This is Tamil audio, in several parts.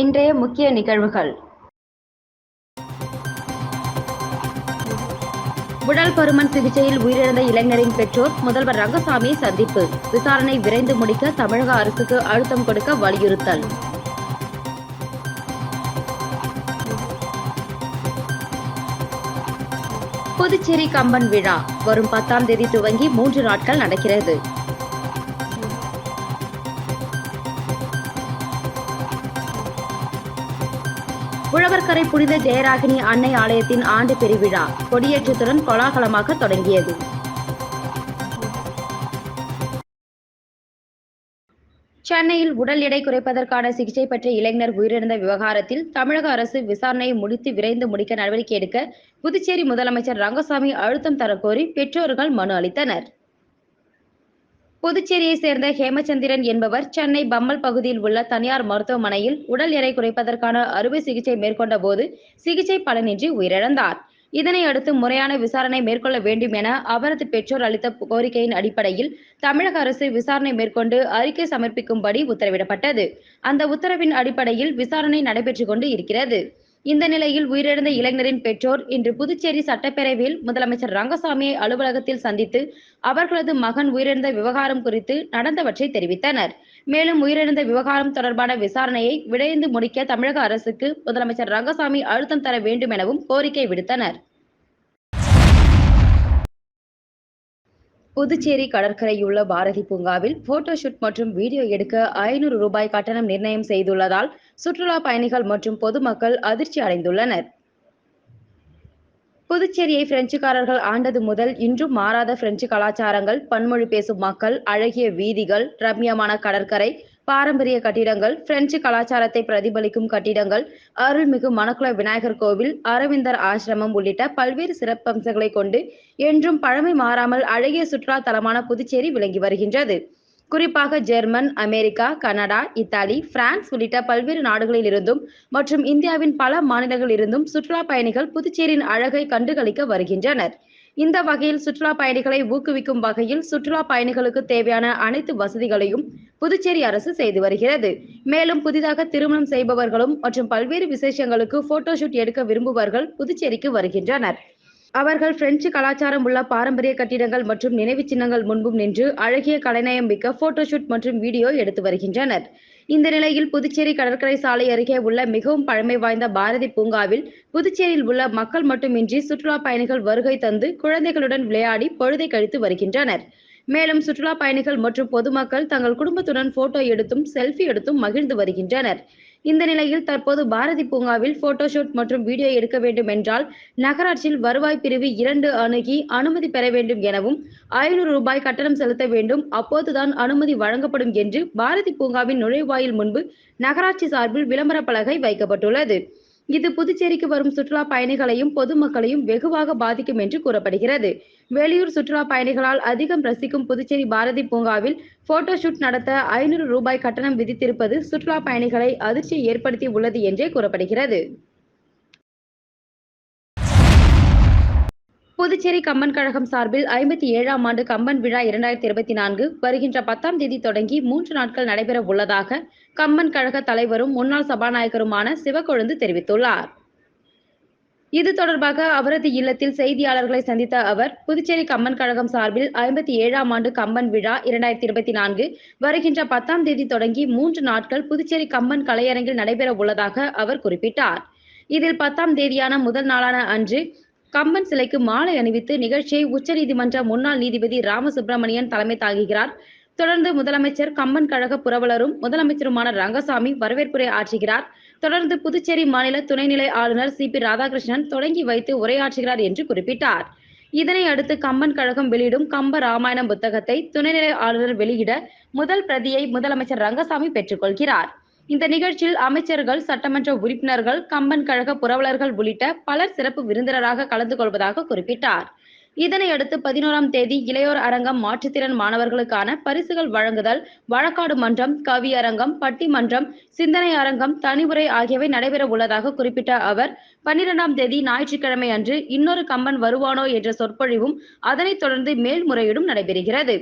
இன்றைய முக்கிய நிகழ்வுகள். உடல் பருமன் சிகிச்சையில் உயிரிழந்த இளைஞரின் பெற்றோர் முதல்வர் ரங்கசாமி சந்திப்பு. விசாரணை விரைந்து முடிக்க தமிழக அரசுக்கு அழுத்தம் கொடுக்க வலியுறுத்தல். புதுச்சேரி கம்பன் விழா. வரும் பத்தாம் தேதி துவங்கி மூன்று நாட்கள் நடக்கிறது. உழவர்கரை புனித ஜெயராகினி அன்னை ஆலயத்தின் ஆண்டு பெருவிழா கொடியேற்றத்துடன் கோலாகலமாக தொடங்கியது. சென்னையில் உடல் எடை குறைப்பதற்கான சிகிச்சை பெற்ற இளைஞர் உயிரிழந்த விவகாரத்தில் தமிழக அரசு விசாரணையை முடித்து விரைந்து முடிக்க நடவடிக்கை எடுக்க புதுச்சேரி முதலமைச்சர் ரங்கசாமி அழுத்தம் தரக்கோரி பெற்றோர்கள் மனு அளித்தனர். புதுச்சேரியை சேர்ந்த ஹேமச்சந்திரன் என்பவர் சென்னை பம்மல் பகுதியில் உள்ள தனியார் மருத்துவமனையில் உடல் எடை குறைப்பதற்கான அறுவை சிகிச்சை மேற்கொண்ட போது சிகிச்சை பலனின்றி உயிரிழந்தார். இதனை அடுத்து முறையான விசாரணை மேற்கொள்ள வேண்டும் என அவரது பெற்றோர் அளித்த கோரிக்கையின் அடிப்படையில் தமிழக அரசு விசாரணை மேற்கொண்டு அறிக்கை சமர்ப்பிக்கும்படி உத்தரவிடப்பட்டது. அந்த உத்தரவின் அடிப்படையில் விசாரணை நடைபெற்றுக் கொண்டு இருக்கிறது. இந்த நிலையில் உயிரிழந்த இளைஞரின் பெற்றோர் இன்று புதுச்சேரி சட்டப்பேரவையில் முதலமைச்சர் ரங்கசாமியை அலுவலகத்தில் சந்தித்து அவர்களது மகன் உயிரிழந்த விவகாரம் குறித்து நடந்தவற்றை தெரிவித்தனர். மேலும் உயிரிழந்த விவகாரம் தொடர்பான விசாரணையை விரைந்து முடிக்க தமிழக அரசுக்கு முதலமைச்சர் ரங்கசாமி அழுத்தம் தர வேண்டும் எனவும் கோரிக்கை விடுத்தனர். புதுச்சேரி கடற்கரையுள்ள பாரதி பூங்காவில் போட்டோஷூட் மற்றும் வீடியோ எடுக்க ஐநூறு ரூபாய் கட்டணம் நிர்ணயம் செய்துள்ளதால் சுற்றுலா பயணிகள் மற்றும் பொதுமக்கள் அதிர்ச்சி அடைந்துள்ளனர். புதுச்சேரியை பிரெஞ்சுக்காரர்கள் ஆண்டது முதல் இன்றும் மாறாத பிரெஞ்சு கலாச்சாரங்கள் பன்மொழி பேசும் மக்கள் அழகிய வீதிகள் ரம்யமான கடற்கரை பாரம்பரிய கட்டிடங்கள் பிரெஞ்சு கலாச்சாரத்தை பிரதிபலிக்கும் கட்டிடங்கள் அருள்மிகு மணக்குள விநாயகர் கோவில் அரவிந்தர் ஆசிரமம் உள்ளிட்ட பல்வேறு சிறப்பம்சங்களை கொண்டு என்றும் பழமை மாறாமல் அழகிய சுற்றுலா தலமான புதுச்சேரி விளங்கி வருகின்றது. குறிப்பாக German America Canada Italy France உள்ளிட்ட பல்வேறு நாடுகளில் இருந்தும் மற்றும் இந்தியாவின் பல மாநிலங்களில் இருந்தும் சுற்றுலா பயணிகள் புதுச்சேரியின் அழகை கண்டுகளிக்க வருகின்றனர். இந்த வகையில் சுற்றுலா பயணிகளை ஊக்குவிக்கும் வகையில் சுற்றுலா பயணிகளுக்கு தேவையான அனைத்து வசதிகளையும் புதுச்சேரி அரசு செய்து வருகிறது. மேலும் புதிதாக திருமணம் செய்பவர்களும் மற்றும் பல்வேறு விசேஷங்களுக்கு போட்டோ ஷூட் எடுக்க விரும்புபவர்கள் புதுச்சேரிக்கு வருகின்றனர். அவர்கள் பிரெஞ்சு கலாச்சாரம் உள்ள பாரம்பரிய கட்டிடங்கள் மற்றும் நினைவு சின்னங்கள் முன்பும் நின்று அழகிய கலைநயம் மிக்க போட்டோ ஷூட் மற்றும் வீடியோ எடுத்து வருகின்றனர். இந்த நிலையில் புதுச்சேரி கடற்கரை சாலை அருகே உள்ள மிகவும் பழமை வாய்ந்த பாரதி பூங்காவில் புதுச்சேரியில் உள்ள மக்கள் மட்டுமின்றி சுற்றுலா பயணிகள் வருகை தந்து குழந்தைகளுடன் விளையாடி பொழுதை கழித்து வருகின்றனர். மேலும் சுற்றுலா பயணிகள் மற்றும் பொதுமக்கள் தங்கள் குடும்பத்துடன் போட்டோ எடுத்தும் செல்ஃபி எடுத்தும் மகிழ்ந்து வருகின்றனர். இந்த நிலையில் தற்போது பாரதி பூங்காவில் போட்டோஷூட் மற்றும் வீடியோ எடுக்க வேண்டும் என்றால் நகராட்சியில் வருவாய் பிரிவு இரண்டு அணுகி அனுமதி பெற வேண்டும் எனவும் ஐநூறு ரூபாய் கட்டணம் செலுத்த வேண்டும் அப்போதுதான் அனுமதி வழங்கப்படும் என்று பாரதி பூங்காவின் நுழைவாயில் முன்பு நகராட்சி சார்பில் விளம்பர பலகை வைக்கப்பட்டுள்ளது. இது புதுச்சேரிக்கு வரும் சுற்றுலா பயணிகளையும் பொதுமக்களையும் வெகுவாக பாதிக்கும் என்று கூறப்படுகிறது. வெளியூர் சுற்றுலா பயணிகளால் அதிகம் ரசிக்கும் புதுச்சேரி பாரதி பூங்காவில் போட்டோ ஷூட் நடத்த ஐநூறு ரூபாய் கட்டணம் விதித்திருப்பது சுற்றுலா பயணிகளை அதிர்ச்சியை ஏற்படுத்தி உள்ளது என்றே கூறப்படுகிறது. புதுச்சேரி கம்பன் கழகம் சார்பில் ஐம்பத்தி ஏழாம் ஆண்டு கம்பன் விழா இரண்டாயிரத்தி இருபத்தி நான்கு வருகின்ற பத்தாம் தேதி தொடங்கி மூன்று நாட்கள் நடைபெற உள்ளதாக கம்பன் கழக தலைவரும் முன்னாள் சபாநாயகருமான சிவக்கொழுந்து தெரிவித்துள்ளார். இது தொடர்பாக அவரது இல்லத்தில் செய்தியாளர்களை சந்தித்த அவர் புதுச்சேரி கம்பன் கழகம் சார்பில் ஐம்பத்தி ஏழாம் ஆண்டு கம்பன் விழா இரண்டாயிரத்தி இருபத்தி நான்கு வருகின்ற பத்தாம் தேதி தொடங்கி மூன்று நாட்கள் புதுச்சேரி கம்பன் கலையரங்கில் நடைபெற உள்ளதாக அவர் குறிப்பிட்டார். இதில் பத்தாம் தேதியான முதல் நாளான அன்று கம்பன் சிலைக்கு மாலை அணிவித்து நிகழ்ச்சியை உச்சநீதிமன்ற முன்னாள் நீதிபதி ராமசுப்பிரமணியன் தலைமை தாங்குகிறார். தொடர்ந்து முதலமைச்சர் கம்பன் கழக புரவலரும் முதலமைச்சருமான ரங்கசாமி வரவேற்புரை ஆற்றுகிறார். தொடர்ந்து புதுச்சேரி மாநில துணைநிலை ஆளுநர் சி பி ராதாகிருஷ்ணன் தொடங்கி வைத்து உரையாற்றுகிறார் என்று குறிப்பிட்டார். இதனை அடுத்து கம்பன் கழகம் வெளியிடும் கம்ப ராமாயணம் புத்தகத்தை துணைநிலை ஆளுநர் வெளியிட முதல் பிரதியை முதலமைச்சர் ரங்கசாமி பெற்றுக்கொள்கிறார். இந்த நிகழ்ச்சியில் அமைச்சர்கள் சட்டமன்ற உறுப்பினர்கள் கம்பன் கழக புரவலர்கள் உள்ளிட்ட பலர் சிறப்பு விருந்தினராக கலந்து கொள்வதாக குறிப்பிட்டார். இதனையடுத்து பதினோராம் தேதி இளையோர் அரங்கம் மாற்றுத்திறன் மாணவர்களுக்கான பரிசுகள் வழங்குதல் வழக்காடு மன்றம் கவியரங்கம் பட்டிமன்றம் சிந்தனை அரங்கம் தனிவுரை ஆகியவை நடைபெற உள்ளதாக குறிப்பிட்ட அவர் பன்னிரெண்டாம் தேதி ஞாயிற்றுக்கிழமை அன்று இன்னொரு கம்பன் வருவானோ என்ற சொற்பொழிவும் அதனைத் தொடர்ந்து மேல்முறையீடும் நடைபெறுகிறது.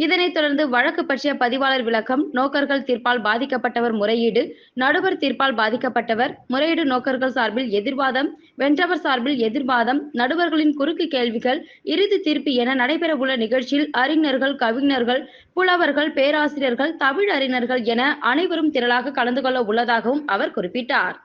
இதனைத் தொடர்ந்து வழக்கு பற்றிய பதிவாளர் விளக்கம் நோக்கர்கள் தீர்ப்பால் பாதிக்கப்பட்டவர் முறையீடு நடுவர் தீர்ப்பால் பாதிக்கப்பட்டவர் முறையீடு நோக்கர்கள் சார்பில் எதிர்வாதம் வென்றவர் சார்பில் எதிர்வாதம் நடுவர்களின் குறுக்கு கேள்விகள் இறுதி தீர்ப்பு என நடைபெறவுள்ள நிகழ்ச்சியில் அறிஞர்கள் கவிஞர்கள் புலவர்கள் பேராசிரியர்கள் தமிழ் அறிஞர்கள் என அனைவரும் திரளாக கலந்து கொள்ள உள்ளதாகவும் அவர் குறிப்பிட்டார்.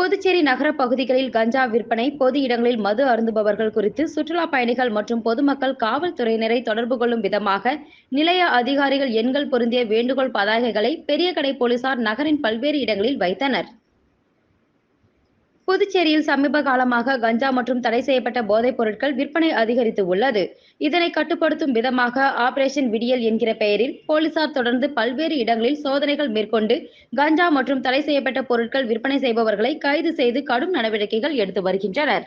புதுச்சேரி நகர பகுதிகளில் கஞ்சா விற்பனை பொது இடங்களில் மது அருந்துபவர்கள் குறித்து சுற்றுலா பயணிகள் மற்றும் பொதுமக்கள் காவல்துறையினரை தொடர்பு கொள்ளும் விதமாக நிலைய அதிகாரிகள் எண்கள் பொருந்திய வேண்டுகோள் பதாகைகளை பெரிய கடை போலீசார் நகரின் பல்வேறு இடங்களில் வைத்தனர். புதுச்சேரியில் சமீப காலமாக கஞ்சா மற்றும் தடை செய்யப்பட்ட போதைப் பொருட்கள் விற்பனை அதிகரித்து உள்ளது. இதனை கட்டுப்படுத்தும் விதமாக ஆபரேஷன் விடியல் என்கிற பெயரில் போலீசார் தொடர்ந்து பல்வேறு இடங்களில் சோதனைகள் மேற்கொண்டு கஞ்சா மற்றும் தடை செய்யப்பட்ட பொருட்கள் விற்பனை செய்பவர்களை கைது செய்து கடும் நடவடிக்கைகள் எடுத்து வருகின்றனர்.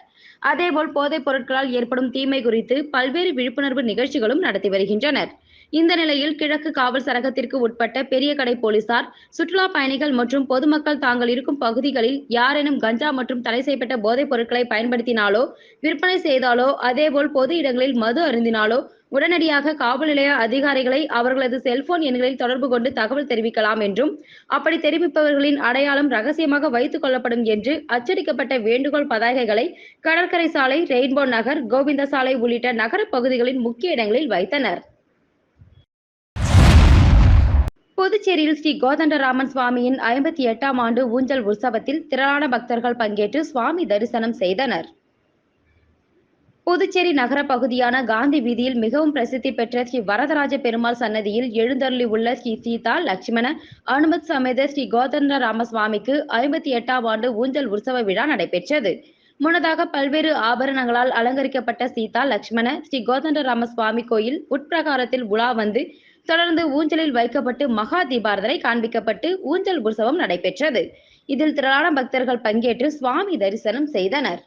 அதேபோல் போதைப் பொருட்களால் ஏற்படும் தீமை குறித்து பல்வேறு விழிப்புணர்வு நிகழ்ச்சிகளும் நடத்தி வருகின்றனர். இந்த நிலையில் கிழக்கு காவல் சரகத்திற்கு உட்பட்ட பெரிய கடை போலீசார் சுற்றுலா பயணிகள் மற்றும் பொதுமக்கள் தாங்கள் இருக்கும் பகுதிகளில் யாரேனும் கஞ்சா மற்றும் தடை செய்யப்பட்ட போதைப் பொருட்களை பயன்படுத்தினாலோ விற்பனை செய்தாலோ அதேபோல் பொது இடங்களில் மது அருந்தினாலோ உடனடியாக காவல் நிலைய அதிகாரிகளை அவர்களது செல்போன் எண்களில் தொடர்பு கொண்டு தகவல் தெரிவிக்கலாம் என்றும் அப்படி தெரிவிப்பவர்களின் அடையாளம் ரகசியமாக வைத்துக் கொள்ளப்படும் என்று அச்சடிக்கப்பட்ட வேண்டுகோள் பதாகைகளை கடற்கரை சாலை ரெயின்போ நகர் கோவிந்த சாலை உள்ளிட்ட நகர பகுதிகளின் முக்கிய இடங்களில் வைத்தனர். புதுச்சேரியில் ஸ்ரீ கோதண்டராமன் சுவாமியின் ஐம்பத்தி எட்டாம் ஆண்டு ஊஞ்சல் உற்சவத்தில் திரளான பக்தர்கள் பங்கேற்று சுவாமி தரிசனம் செய்தனர். புதுச்சேரி நகர பகுதியான காந்தி வீதியில் மிகவும் பிரசித்தி பெற்ற ஸ்ரீ வரதராஜ பெருமாள் சன்னதியில் எழுந்தருளி உள்ள ஸ்ரீ சீதா லட்சுமண அனுமத் சமேத ஸ்ரீ கோதண்ட ராமசுவாமிக்கு ஐம்பத்தி எட்டாம் ஆண்டு ஊஞ்சல் உற்சவ விழா நடைபெற்றது. முன்னதாக பல்வேறு ஆபரணங்களால் அலங்கரிக்கப்பட்ட சீதா லட்சுமண ஸ்ரீ கோதண்ட ராமசுவாமி கோயில் உட்பிரகாரத்தில் உலா வந்து தொடர்ந்து ஊஞ்சலில் வைக்கப்பட்டு மகா தீபாரதனை காண்பிக்கப்பட்டு ஊஞ்சல் உற்சவம் நடைபெற்றது. இதில் திரளான பக்தர்கள் பங்கேற்று சுவாமி தரிசனம் செய்தனர்.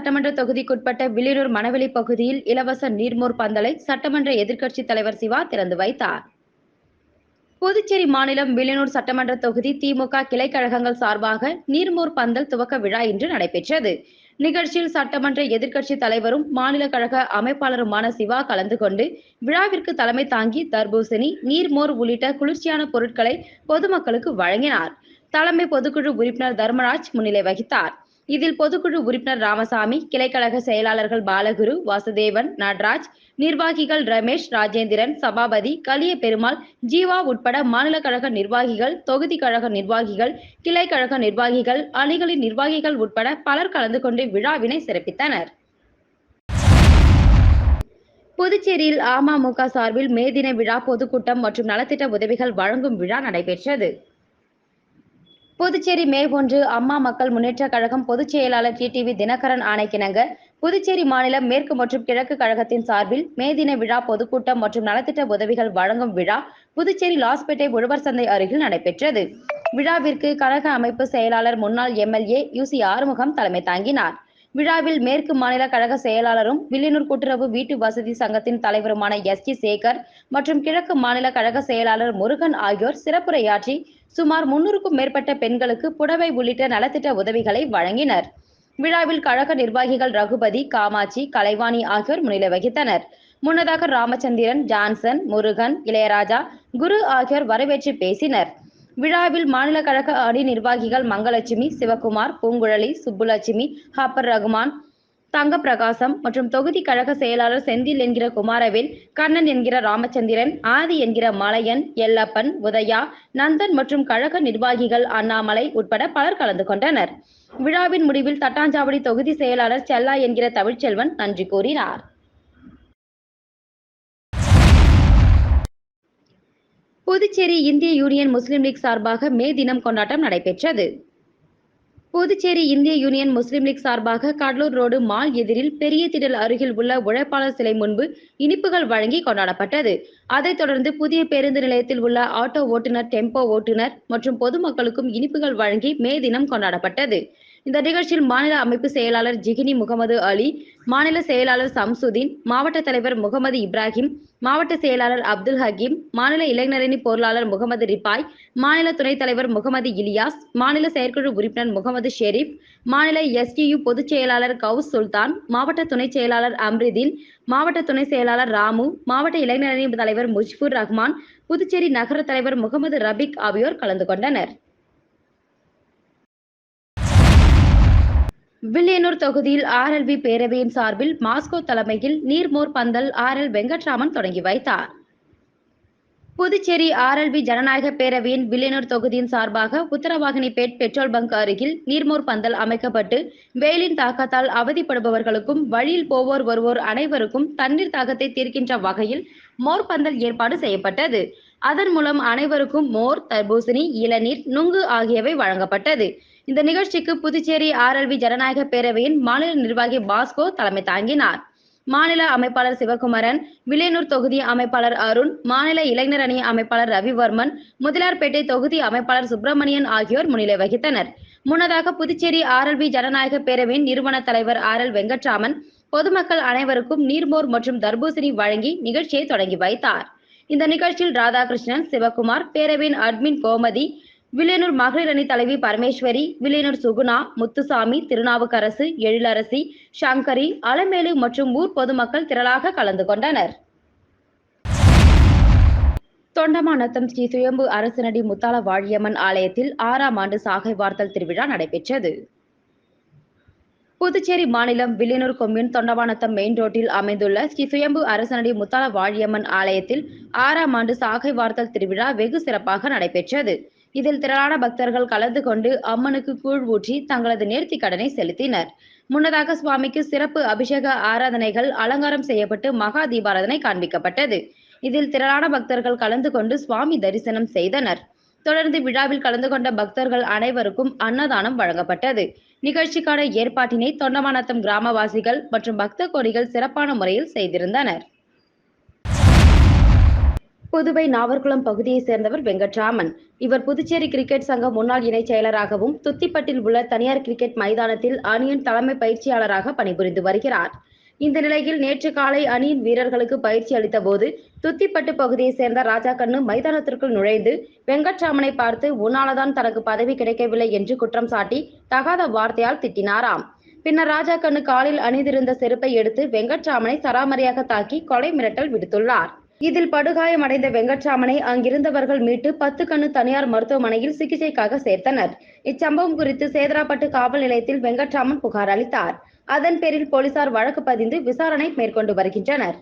சட்டமன்ற தொகுதிக்குட்பட்ட விளிரூர் மணவெளி பகுதியில் இலவச நீர்மோர் பந்தலை சட்டமன்ற எதிர்க்கட்சித் தலைவர் சிவா திறந்து வைத்தார். புதுச்சேரி மாநிலம் வில்லியனூர் சட்டமன்ற தொகுதி திமுக கிளை கழகங்கள் சார்பாக நீர்மோர் பந்தல் துவக்க விழா இன்று நடைபெற்றது. நிகழ்ச்சியில் சட்டமன்ற எதிர்க்கட்சி தலைவரும் மாநில கழக அமைப்பாளருமான சிவா கலந்து கொண்டு விழாவிற்கு தலைமை தாங்கி தர்பூசணி நீர்மோர் உள்ளிட்ட குளிர்ச்சியான பொருட்களை பொதுமக்களுக்கு வழங்கினார். தலைமை பொதுக்குழு உறுப்பினர் தர்மராஜ் முன்னிலை வகித்தார். இதில் பொதுக்குழு உறுப்பினர் ராமசாமி கிளைக்கழக செயலாளர்கள் பாலகுரு வாசுதேவன் நடராஜ் நிர்வாகிகள் ரமேஷ் ராஜேந்திரன் சபாபதி கலிய பெருமாள் ஜீவா உட்பட மாநில கழக நிர்வாகிகள் தொகுதி கழக நிர்வாகிகள் கிளைக்கழக நிர்வாகிகள் அணிகளின் நிர்வாகிகள் உட்பட பலர் கலந்து கொண்டு விழாவினை சிறப்பித்தனர். புதுச்சேரியில் அமமுக சார்பில் மே தின விழா பொதுக்கூட்டம் மற்றும் நலத்திட்ட உதவிகள் வழங்கும் விழா நடைபெற்றது. புதுச்சேரி மேற்கொன்று அம்மா மக்கள் முன்னேற்ற கழகம் பொதுச் செயலாளர் டிடிவி தினகரன் ஆணைக்கிணங்க. புதுச்சேரி மாநிலம் மேற்கு மற்றும் கிழக்கு கழகத்தின் சார்பில் மே தின விழா பொதுக்கூட்டம் மற்றும் நலத்திட்ட உதவிகள் வழங்கும் விழா புதுச்சேரி லாஸ்பேட்டை உழவர் சந்தை அருகில் நடைபெற்றது. விழாவிற்கு கழக அமைப்பு செயலாளர் முன்னாள் எம்எல்ஏ யூசி ஆறுமுகம் தலைமை தாங்கினார். விழாவில் மேற்கு மாநில கழக செயலாளரும் வில்லியனூர் கூட்டுறவு வீட்டு வசதி சங்கத்தின் தலைவருமான எஸ் ஜி சேகர் மற்றும் கிழக்கு மாநில கழக செயலாளர் முருகன் ஆகியோர் சிறப்புரையாற்றி சுமார் முன்னூறுக்கும் மேற்பட்ட பெண்களுக்கு புடவை உள்ளிட்ட நலத்திட்ட உதவிகளை வழங்கினர். விழாவில் கழக நிர்வாகிகள் ரகுபதி காமாட்சி கலைவாணி ஆகியோர் முன்னிலை வகித்தனர். முன்னதாக ராமச்சந்திரன் ஜான்சன் முருகன் இளையராஜா குரு ஆகியோர் வரவேற்று பேசினர். விழாவில் மாநில கழக அணி நிர்வாகிகள் மங்கலட்சுமி சிவகுமார் பூங்குழலி சுப்புலட்சுமி ஹப்பர் ரகுமான் தங்க பிரகாசம் மற்றும் தொகுதி கழக செயலாளர் செந்தில் என்கிற குமாரவேல் கண்ணன் என்கிற ராமச்சந்திரன் ஆதி என்கிற மலையன் எல்லப்பன் உதயா நந்தன் மற்றும் கழக நிர்வாகிகள் அண்ணாமலை உட்பட பலர் கலந்து கொண்டனர். விழாவின் முடிவில் தட்டாஞ்சாவடி தொகுதி செயலாளர் செல்லா என்கிற தமிழ்ச்செல்வன் நன்றி கூறினார். புதுச்சேரி இந்திய யூனியன் முஸ்லிம் லீக் சார்பாக மே தினம் கொண்டாட்டம் நடைபெற்றது. புதுச்சேரி இந்திய யூனியன் முஸ்லிம் லீக் சார்பாக கடலூர் ரோடு மால் எதிரில் பெரிய திடல் அருகில் உள்ள உழைப்பாளர் சிலை முன்பு இனிப்புகள் வழங்கி கொண்டாடப்பட்டது. அதைத் தொடர்ந்து புதிய பேருந்து நிலையத்தில் உள்ள ஆட்டோ ஓட்டுநர் டெம்போ ஓட்டுநர் மற்றும் பொதுமக்களுக்கும் இனிப்புகள் வழங்கி மே தினம் கொண்டாடப்பட்டது. இந்த நிகழ்ச்சியில் மாநில அமைப்பு செயலாளர் ஜிகினி முகமது அலி மாநில செயலாளர் சம்சுதீன் மாவட்ட தலைவர் முகமது இப்ராஹிம் மாவட்ட செயலாளர் அப்துல் ஹக்கீம் மாநில இளைஞரணி பொருளாளர் முகமது ரிபாய் மாநில துணைத் தலைவர் முகமது இலியாஸ் மாநில செயற்குழு உறுப்பினர் முகமது ஷெரீப் மாநில எஸ்டியு பொதுச் செயலாளர் கவுஸ் சுல்தான் மாவட்ட துணைச் செயலாளர் அம்ரிதீன் மாவட்ட துணை செயலாளர் ராமு மாவட்ட இளைஞரணி தலைவர் முஜ்பூர் ரஹ்மான் புதுச்சேரி நகர தலைவர் முகமது ரபிக் ஆகியோர் கலந்து கொண்டனர். வில்லியனூர் தொகுதியில் ஆர்எல்பி பேரவையின் சார்பில் மாஸ்கோ தலைமையில் நீர்மோர் பந்தல் ஆர் எல் வெங்கட்ராமன் தொடங்கி வைத்தார். புதுச்சேரி ஆர்எல்பி ஜனநாயக பேரவையின் வில்லியனூர் தொகுதியின் சார்பாக உத்தரவாகினிபேட் பெட்ரோல் பங்க் அருகில் நீர்மோர் பந்தல் அமைக்கப்பட்டு வெயிலின் தாக்கத்தால் அவதிப்படுபவர்களுக்கும் வழியில் போவோர் வருவோர் அனைவருக்கும் தண்ணீர் தாகத்தை தீர்க்கின்ற வகையில் மோர் பந்தல் ஏற்பாடு செய்யப்பட்டது. அதன் மூலம் அனைவருக்கும் மோர் தர்பூசணி இளநீர் நுங்கு ஆகியவை வழங்கப்பட்டது. இந்த நிகழ்ச்சிக்கு புதுச்சேரி ஆர்எல்வி ஜனநாயக பேரவையின் மாநில நிர்வாகி பாஸ்கோ தலைமை தாங்கினார். மாநில அமைப்பாளர் சிவகுமரன் விளையனூர் தொகுதி அமைப்பாளர் அருண் மாநில இளைஞர் அணி அமைப்பாளர் ரவிவர்மன் முதலியார்பேட்டை தொகுதி அமைப்பாளர் சுப்பிரமணியன் ஆகியோர் முன்னிலை வகித்தனர். முன்னதாக புதுச்சேரி ஆர்எல்வி ஜனநாயக பேரவையின் நிறுவன தலைவர் ஆர் எல் வெங்கட்ராமன் பொதுமக்கள் அனைவருக்கும் நீர்மோர் மற்றும் தர்பூசணி வழங்கி நிகழ்ச்சியை தொடங்கி வைத்தார். இந்த நிகழ்ச்சியில் ராதாகிருஷ்ணன் சிவகுமார் பேரவையின் அட்மின் கோமதி வில்லியனூர் மகளிர் அணி தலைவி பரமேஸ்வரி வில்லியனூர் சுகுணா முத்துசாமி திருநாவுக்கரசு எழிலரசி சங்கரி அலமேலு மற்றும் ஊர் பொதுமக்கள் திரளாக கலந்து கொண்டனர். தொண்டமாநத்தம் ஸ்ரீ சுயம்பு அரசனடி முத்தாள வாழியம்மன் ஆலயத்தில் ஆறாம் ஆண்டு சாகை வார்த்தல் திருவிழா நடைபெற்றது. புதுச்சேரி மாநிலம் வில்லியனூர் கொம்யூன் தொண்டவானத்தம் மெயின் ரோட்டில் அமைந்துள்ள ஸ்ரீ சுயம்பு அரசனடி முத்தாள வாழியம்மன் ஆலயத்தில் ஆறாம் ஆண்டு சாகை வார்த்தல் திருவிழா வெகு சிறப்பாக நடைபெற்றது. இதில் திரளான பக்தர்கள் கலந்து கொண்டு அம்மனுக்கு கூழ் ஊற்றி தங்களது நேர்த்தி கடனை செலுத்தினர். முன்னதாக சுவாமிக்கு சிறப்பு அபிஷேக ஆராதனைகள் அலங்காரம் செய்யப்பட்டு மகா தீபாராதனை காண்பிக்கப்பட்டது. இதில் திரளான பக்தர்கள் கலந்து கொண்டு சுவாமி தரிசனம் செய்தனர். தொடர்ந்து விழாவில் கலந்து கொண்ட பக்தர்கள் அனைவருக்கும் அன்னதானம் வழங்கப்பட்டது. நிகழ்ச்சிக்கான ஏற்பாட்டினை தொண்டமானத்தம் கிராமவாசிகள் மற்றும் பக்த கோடிகள் சிறப்பான முறையில் செய்திருந்தனர். புதுவை நாவர்குளம் பகுதியைச் சேர்ந்தவர் வெங்கட்ராமன். இவர் புதுச்சேரி கிரிக்கெட் சங்க முன்னாள் இணைச் செயலராகவும் துத்திப்பட்டில் உள்ள தனியார் கிரிக்கெட் மைதானத்தில் அணியின் தலைமை பயிற்சியாளராக பணிபுரிந்து வருகிறார். இந்த நிலையில் நேற்று காலை அணியின் வீரர்களுக்கு பயிற்சி அளித்த போது துத்திப்பட்டு பகுதியைச் சேர்ந்த ராஜா கண்ணு மைதானத்திற்குள் நுழைந்து வெங்கட்ராமனை பார்த்து உன்னாலதான் தனக்கு பதவி கிடைக்கவில்லை என்று குற்றம் சாட்டி தகாத வார்த்தையால் திட்டினாராம். பின்னர் ராஜா கண்ணு காலில் அணிந்திருந்த செருப்பை எடுத்து வெங்கட்ராமனை சராமரியாக தாக்கி கொலை மிரட்டல் விடுத்துள்ளார். இதில் படுகாயமடைந்த வெங்கட்ராமனை அங்கிருந்தவர்கள் மீட்டு பத்து கண்ணு தனியார் மருத்துவமனையில் சிகிச்சைக்காக சேர்த்தனர். இச்சம்பவம் குறித்து சேதராப்பட்டு காவல் நிலையத்தில் வெங்கட்ராமன் புகார் அளித்தார். அதன் பேரில் போலீசார் வழக்கு பதிந்து விசாரணை மேற்கொண்டு வருகின்றனர்.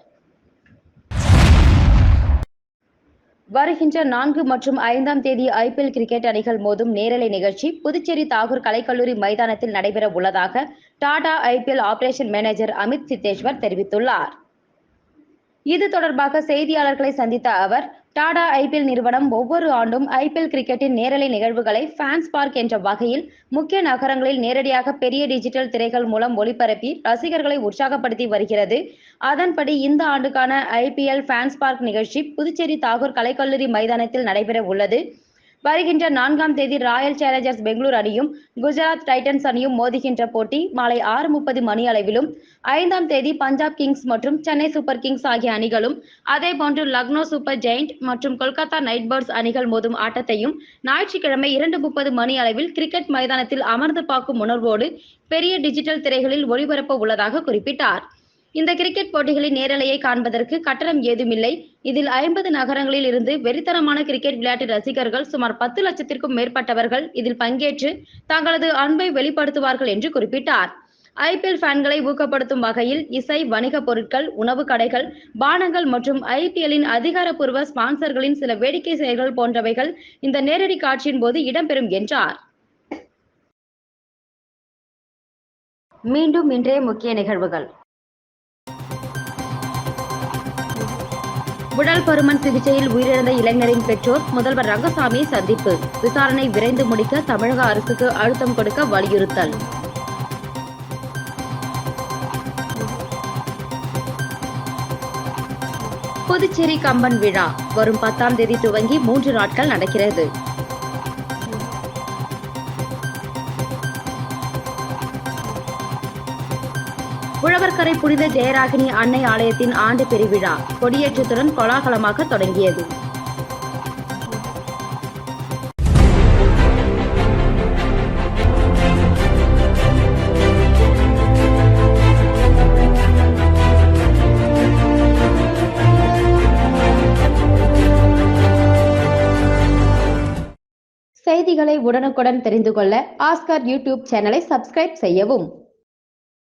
வருகின்ற நான்கு மற்றும் ஐந்தாம் தேதி ஐபிஎல் கிரிக்கெட் அணிகள் மோதும் நேரலை நிகழ்ச்சி புதுச்சேரி தாகூர் கலைக்கல்லூரி மைதானத்தில் நடைபெற உள்ளதாக Tata IPL operation manager Amit Siddheshwar தெரிவித்துள்ளார். இது தொடர்பாக செய்தியாளர்களை சந்தித்த அவர் டாடா ஐபிஎல் நிறுவனம் ஒவ்வொரு ஆண்டும் ஐபிஎல் கிரிக்கெட்டின் நேரலை நிகழ்வுகளை ஃபேன்ஸ் பார்க் என்ற வகையில் முக்கிய நகரங்களில் நேரடியாக பெரிய டிஜிட்டல் திரைகள் மூலம் ஒளிபரப்பி ரசிகர்களை உற்சாகப்படுத்தி வருகிறது. அதன்படி இந்த ஆண்டுக்கான ஐபிஎல் ஃபேன்ஸ் பார்க் நிகழ்ச்சி புதுச்சேரி தாகூர் கலைக்கல்லூரி மைதானத்தில் நடைபெற உள்ளது. வருகின்ற நான்காம் தேதி ராயல் சேலஞ்சர்ஸ் பெங்களூர் அணியும் குஜராத் டைட்டன்ஸ் அணியும் மோதுகின்ற போட்டி மாலை ஆறு முப்பது மணி அளவிலும். ஐந்தாம் தேதி பஞ்சாப் கிங்ஸ் மற்றும் சென்னை சூப்பர் கிங்ஸ் ஆகிய அணிகளும் அதே போன்று லக்னோ சூப்பர் ஜெயிண்ட் மற்றும் கொல்கத்தா நைட் பேர்ட்ஸ் அணிகள் மோதும் ஆட்டத்தையும் ஞாயிற்றுக்கிழமை இரண்டு முப்பது மணி அளவில் கிரிக்கெட் மைதானத்தில் அமர்ந்து பார்க்கும் உணர்வோடு பெரிய டிஜிட்டல் திரைகளில் ஒளிபரப்ப உள்ளதாக குறிப்பிட்டார். இந்த கிரிக்கெட் போட்டிகளின் நேரலையை காண்பதற்கு கட்டணம் ஏதுமில்லை. இதில் ஐம்பது நகரங்களில் இருந்து வெறித்தனமான கிரிக்கெட் விளையாட்டு ரசிகர்கள் சுமார் பத்து லட்சத்திற்கும் மேற்பட்டவர்கள் இதில் பங்கேற்று தங்களது அன்பை வெளிப்படுத்துவார்கள் என்று குறிப்பிட்டார். ஐபிஎல் ஃபேன்களை ஊக்கப்படுத்தும் வகையில் இசை வணிக பொருட்கள் உணவு கடைகள் பானங்கள் மற்றும் ஐபிஎல்லின் அதிகாரப்பூர்வ ஸ்பான்சர்களின் சில வேடிக்கை செயல்கள் போன்றவைகள் இந்த நேரடி காட்சியின் போது இடம்பெறும் என்றார். மீண்டும் இன்றைய முக்கிய நிகழ்வுகள். உடல் பருமன் சிகிச்சையில் உயிரிழந்த இளைஞரின் பெற்றோர் முதல்வர் ரங்கசாமி சந்திப்பு. விசாரணை விரைந்து முடிக்க தமிழக அரசுக்கு அழுத்தம் கொடுக்க வலியுறுத்தல். புதுச்சேரி கம்பன் விழா. வரும் பத்தாம் தேதி துவங்கி மூன்று நாட்கள் நடக்கிறது. உழவர்கரை புனித ஜெயராகினி அன்னை ஆலயத்தின் ஆண்டு பெருவிழா கொடியேற்றத்துடன் கோலாகலமாக தொடங்கியது. செய்திகளை உடனுக்குடன் தெரிந்து கொள்ள ஆஸ்கர் யூடியூப் சேனலை சப்ஸ்கிரைப் செய்யவும்.